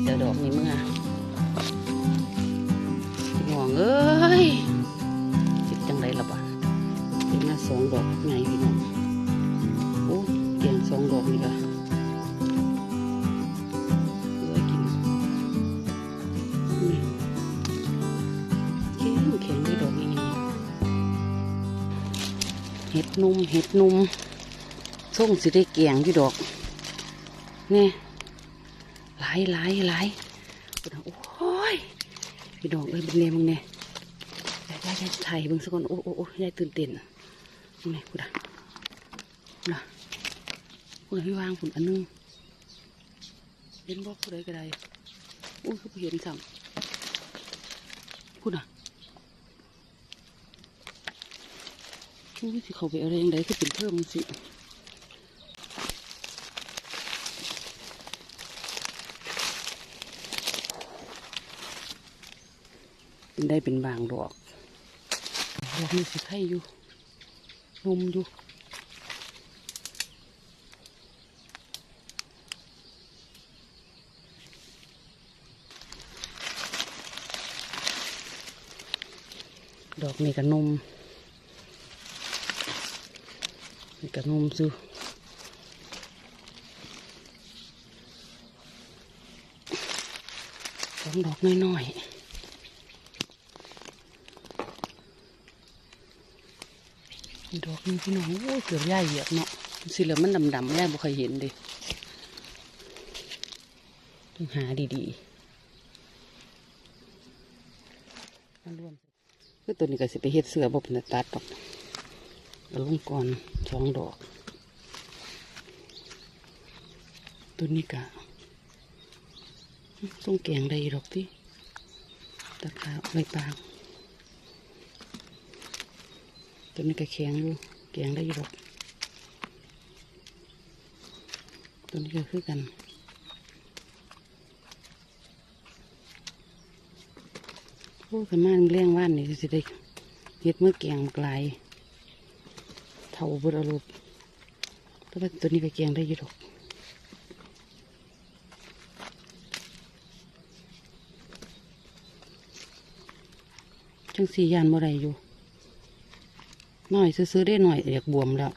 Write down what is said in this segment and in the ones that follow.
เสือดอกนี่เมื่อพี่น้องเอ้ยจิตจังไรละบาดเป็นมาสองดอกไงพี่น้องโอ้เกียงสองดอกนี่ก็เหลือกินนี่แข็งแข็งได้ดอกยังไงเห็ดนุ่มเห็ดนุ่มส่งสิได้เกียงพี่ดอกนี่ หลายหลายหลายโอ้ยพี่ดอกเอ้ยเป็นเนมึงเนี่ยยายยายยายถ่ายเบิ่งสักคนโอ้โอ้โอ้ยายตื่นเต้นมึงเนี่ยกูด่ะกูด่ะกูด่ะพี่วางฝุ่นอันนึงเห็นบอกกูได้ก็ได้โอ้ยคือเห็นสั่งกูด่ะโอ้ยสิเขาไปอะไรยังไงคือเป็นเพิ่มสิ เป็นได้เป็นบางดอกดอกนี่สิไข่อยู่นมอยู่ดอกนี่กับนมนี่กับนมซูสองดอกน้อยๆ ดอกนึงพี่น้องโอ้เกือบย่าเหยียบเนาะสิเหลือมันดำๆย่าบ่เคยเห็นเลยต้องหาดีๆมาร่วมคือตัวนี้ก็สิไปเฮ็ดเสือบ่เป็นตาตัดดอกเอาลงก่อนสองดอก ตัวนี้กะต้องแกงได้ดอกที่ตะขาใบปาง ตัวนี้ก็แข็งอยู่แกงได้อยู่หรอกตัวนี้ก็คือกันโอ้ขมานเลี้ยงว่านนี่สิได้เฮ็ดเมื่อแกงไกลเท่าบดอรูปแต่ว่าตัวนี้ก็แกงได้อยู่หรอกจังสี่ยานบ่ได้อยู่ หน่อยซื้อๆได้หน่อยอยากบวมแล้ว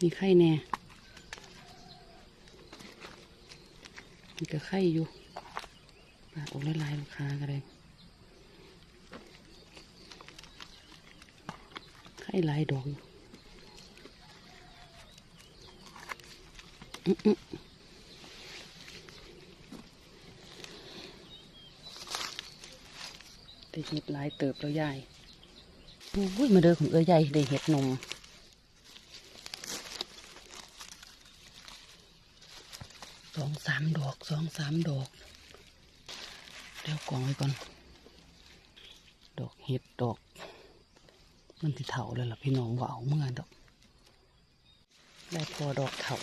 มีไข้แน่มีก็ไข้อยู่ปากออกลายลูกค้าก็ได้ไข้หลายดอกอืแต่เห็ดหลายเติบแล้วยาย อุ้ยมาเด้อของเอ้ยใหญ่ได้เห็ดนมสองสามดอกสองสามดอกเดี๋ยวกองไว้ก่อน ดอกเห็ดดอก มันสิเถาเลยล่ะพี่น้องว่าเอาเมื่อดอก ได้พอดอกเถา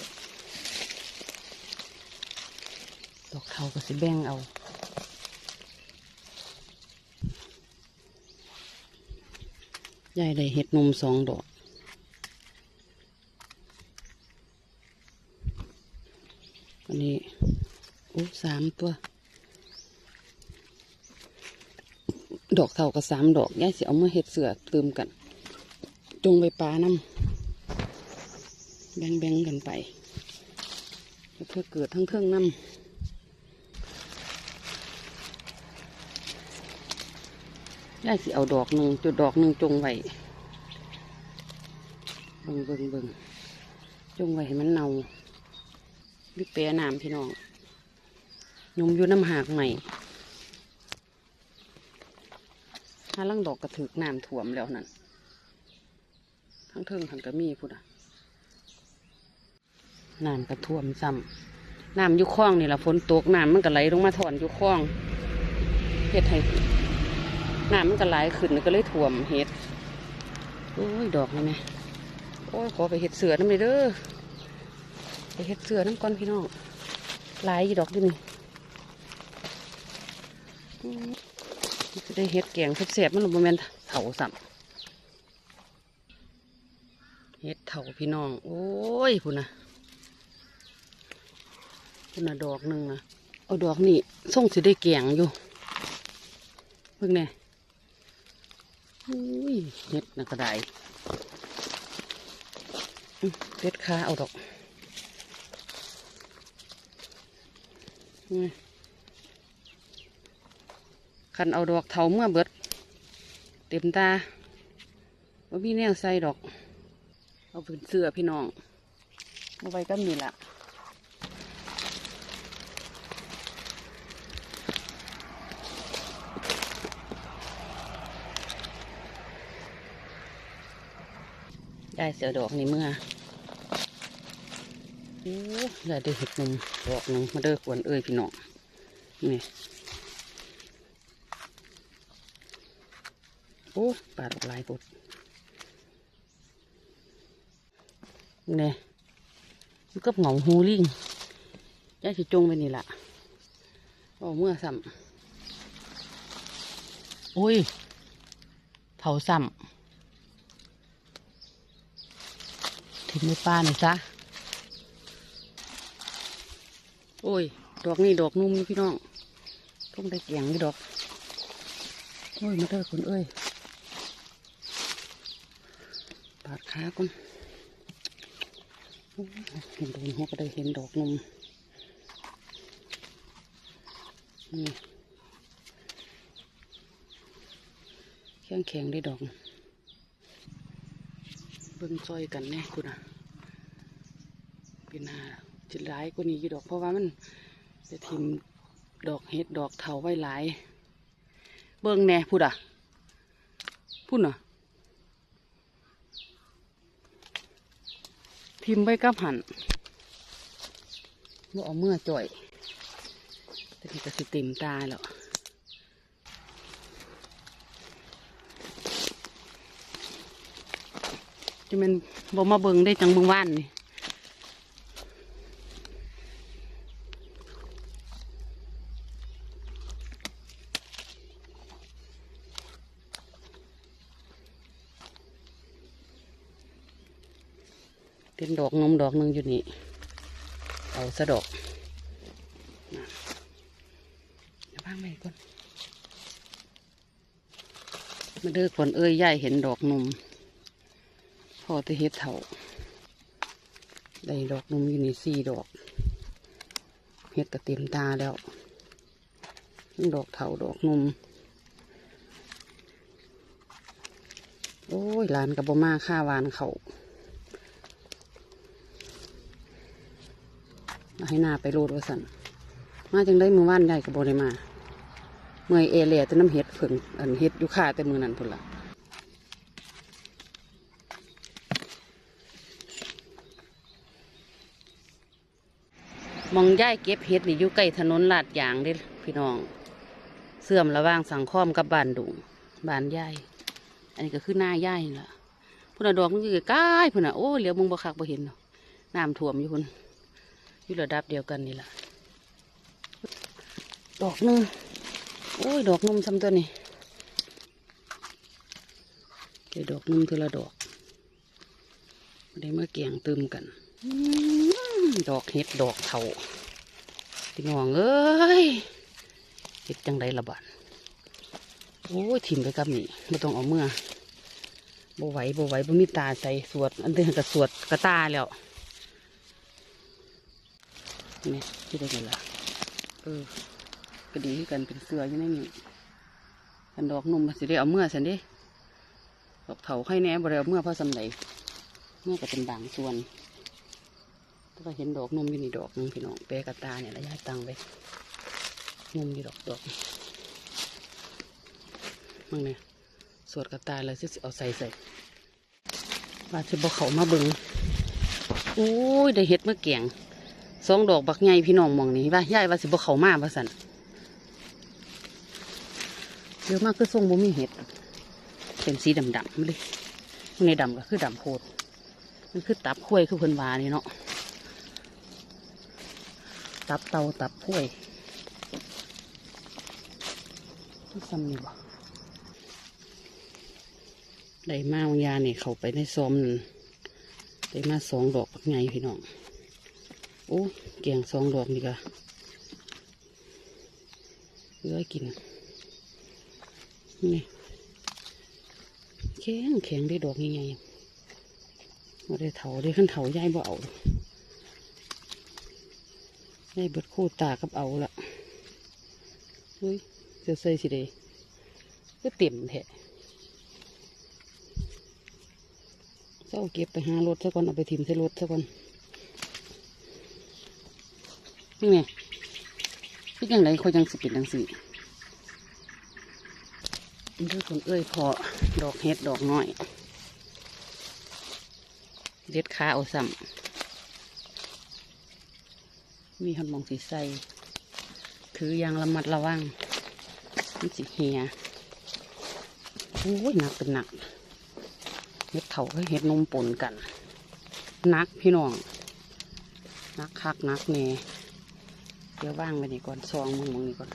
ดอกเถาก็สิแบ่งเอา ยายได้เห็ดนมสองดอกอันนี้โอ้สามตัว ดอกเท่ากับสามดอกยายสิเอามาเห็ดเสือเติมกัน จงไปปลาน้ำแบ่งๆกันไป เพื่อเกิดทั้งเครื่องน้ำ ยายสิเอาดอกหนึ่งจุดดอกหนึ่งจงไว้เบิ่งเบิ่งเบิ่งจงไว้ให้มันเน่าวิเปียน้ำพี่น้องยมอยู่น้ำหากใหม่ถ้าลังดอกกระถึกน้ำถ่วมแล้วนั่นทั้งเทิงทั้งกระมีพุดอะน้ำกระท่วมซ้ำน้ำยู่คล้องนี่แหละฝนตกน้ำมันก็ไหลลงมาถอนยู่คล้องเฮ็ดให้ น้ำมันก็ไหลขึ้นก็เลยท่วมเห็ดโอ้ยดอกนี่ไหมโอ้ยขอไปเห็ดเสือน้ำเลยเด้อไปเห็ดเสือน้ำก่อนพี่น้องหลายยีดอกดินี่จะได้เห็ดแกงเสียบๆมันบ่แม่นเถาสัมเห็ดเถาพี่น้อง โอ้ยพุ่นะคุณนะดอกหนึ่งนะเอาดอกนี่ส่งสิได้แกงอยู่เพิ่งแน่ อุ้ยเห็ดน่ะก็ได้เด็ดขาเอาดอกคันเอาดอกเถาเมื่อเบิด เต็มตาว่ามีแนวใส่ดอก เอาเป็นเสื้อพี่น้องเอาไว้ก็มีละ ได้เสือดอกนี่เมื่อโอ้ได้ได้เห็ดหนุ่มดอกหนึ่งมาเด้อควรเอ้ยพี่น้องนี่โอ้ปาดออกลายปุดนี่มันก็เหงาหูลิงย่าสิจงไปนี่ละเอาเมื่อซ้ำโอ้ยเผาซ้ำ ทิ้งในป้าหน่อยซะโอ้ย ดอกนี่ดอกนุ่มนี่พี่น้องต้องได้เกียงนี่ดอก โอ้ยมาเถอะคนเอ้ยปาดขาก่อนเห็นโดนหัวก็ได้เห็นดอกนมนี่แข็งแข็งได้ดอกเบิ่งซอยกันแน่คุณอะ เป็นหาจิตร้ายกว่านี้อยู่ดอกเพราะว่ามันจะทิมดอกเห็ดดอกเถาไว้หลาย เบิ่งแน่พูดอะพูดน่ะทิมไว้กับหันว่าเอาเมื่อจ่อยแต่นี่ก็สิต็มตาแล้วจะเป็นบ่มาเบิงได้จังเบิงว่านนี่ เป็นดอกนมดอกหนึ่งอยู่นี่ เอาสะดอกนะเดี๋ยวพังไปก่อนมาเด้อคนเอ้ยย่ายเห็นดอกนมพอจะเฮ็ดเถาได้ดอกนมอยู่ในสี่ดอก เฮ็ดก็เต็มตาแล้วดอกเถาดอกนมโอ้ยหลานกับบมาค่าวานเขามา ให้หนาไปโลดว่าสันมาจังได้มือว่านได้กับบได้มาเมื่อยเอเลียแต่น้ำเฮ็ดเพิ่งอันเฮ็ดอยู่ค่าแต่มือนั้นพุ่นละมองย่ายเก็บเห็ดนี่อยู่ใกล้ถนนลาดยางเด้พี่น้อง เสื่อมระว่างสังคอมกับบ้านดุงบ้านย่ายอันนี้ก็คือหน้าย่ายนี่ละพุ่นดอกมันอยู่ใกล้พุ่นน่ะโอ้เหลียวมึงบ่คักบ่เห็นน้ำท่วมอยู่พุ่น อยู่ระดับเดียวกันนี่แหละดอกนึงโอ้ย ดอกนุ่มซ้ำตัวนี้เดี๋ยวดอกนุ่มทีละดอกได้มาเกี่ยงตึมกัน ดอกเห็ดดอกเถาพี่น้องเอ้ยเห็ดจังไดละบาดโอ้ยถิ่มไปกับนี่ไม่ต้องเอาเมื่อบ่ไหวบ่ไหวบ่มีตาใส่สวด อันเดียวกับสวดกระตาแล้ว นี่ที่ได้กันละเออก็ดีกันเป็นเสืออยู่ในนี้กันดอกนุ่มสิได้เอาเมื่อสันดิดอกเถาให้แน่บ่ได้เอาเมื่อเพราะสำไหนเมื่อก็เป็นบางส่วนแล้วก็เห็นดอกนมอยู่นี่ดอกหนึงพี่น้องเปรกระตาเนี่ยระยะตังไปนมอยู่ดอกดอกมึงเนี่ยสวดกระตาเลยสิเอาใส่ใส่ว่าจะบอกเขามาเบิงโอ้ยได้เห็ดเมื่อแกง สองดอกบักใหญ่พี่น้องมองนี่ว่าย่ายว่าสิบเขามาว่าสันเยอะมากคือทรงบ่มีเห็ดเป็นสีดำๆเลยในดำก็คือดำโพดมันคือตับข้วยคือเพิ่นวานี่เนาะตับเตาตับพ้วยที่ซ้ำนี่บ่ได้มาบางยาเนี่ยเขาไปในซ้อมได้มาสองดอกปักไงพี่น้อง โอ้แกงสองดอกนี่ก็เหลือกิน นี่แข็งแข็งได้ดอกยังไงมาได้เถาได้ขั้นเถายายบ่เอายายเบิดคู่ตากับเอาละเฮ้ยเสียใส่สิเดก็เต็มแท้เจ้าเก็บไปหารถซะก่อนเอาไปทิมใส่รถซะก่อน นี่ไงพี่ยังไงเขายังสิเป็นจังสิเด้วยคนเอ้ยพอดอกเฮ็ดดอกน้อยเด็ดขาเอาซ้ำมีหันมองสีใสถืออยางระมัดระวังมันสิเหียโอ้ยหนักเป็นหนักเห็ดเถากับเห็ดนมปนกันนักพี่น้องนักคักนักแน่ เดี๋ยวว่างไปนี่ก่อนซองมึงมึงนี่ก่อน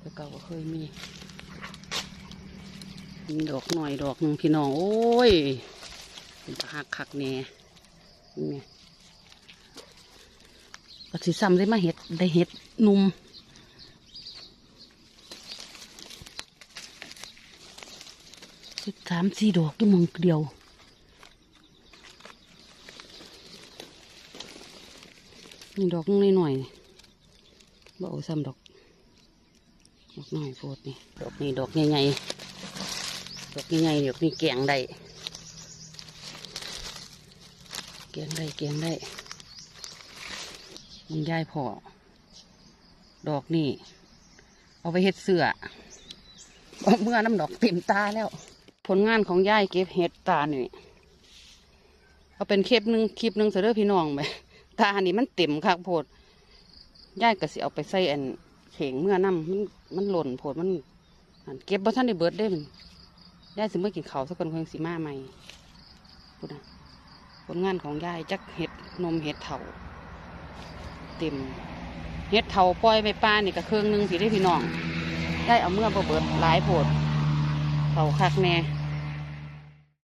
แล้วเก่าก็เคยมีมีดอกหน่อยดอกหนึ่งพี่น้อง โอ้ยเป็นหักคักแน่นี่ไงก็สิซ้ำได้มาเห็ดได้เห็ดหนุ่มสิบสามสี่ดอกที่มองเดียวนี่ดอกนึงหน่อยๆ บ่เอาซ้ำดอก ดอกน้อยโพดนี่ ดอกนี้ดอกใหญ่ๆ ดอกใหญ่ๆดอกนี้แกงได้เกียงได้เกียงได้มันยายพอดอกนี่ เอาไปเฮ็ดเสือเมื่อน้ำดอกเต็มตาแล้ว ผลงานของยายเก็บเฮ็ดตานี่เอาเป็นคลิปหนึ่งคลิปหนึ่งเสยเด็จพี่น้องไปตานี่มันเต็มคักโพด ยายก็สิเอาไปใส่อันเข่งเมื่อน้ำมันมันหล่นโพดมันอันเก็บบ่ทันได้เบิดได้มันยายสิเมื่อกินข้าสักคนคงสิมาใหม่พูดนะผลงานของยายจักเห็ดนมเห็ดเถาเต็มเห็ดเถาปล่อยไปป้านี่ก็เครื่องหนึงพี่ได้พี่น้องได้เอาเมื่อบ่เบิดหลายโพดเถาคักแน่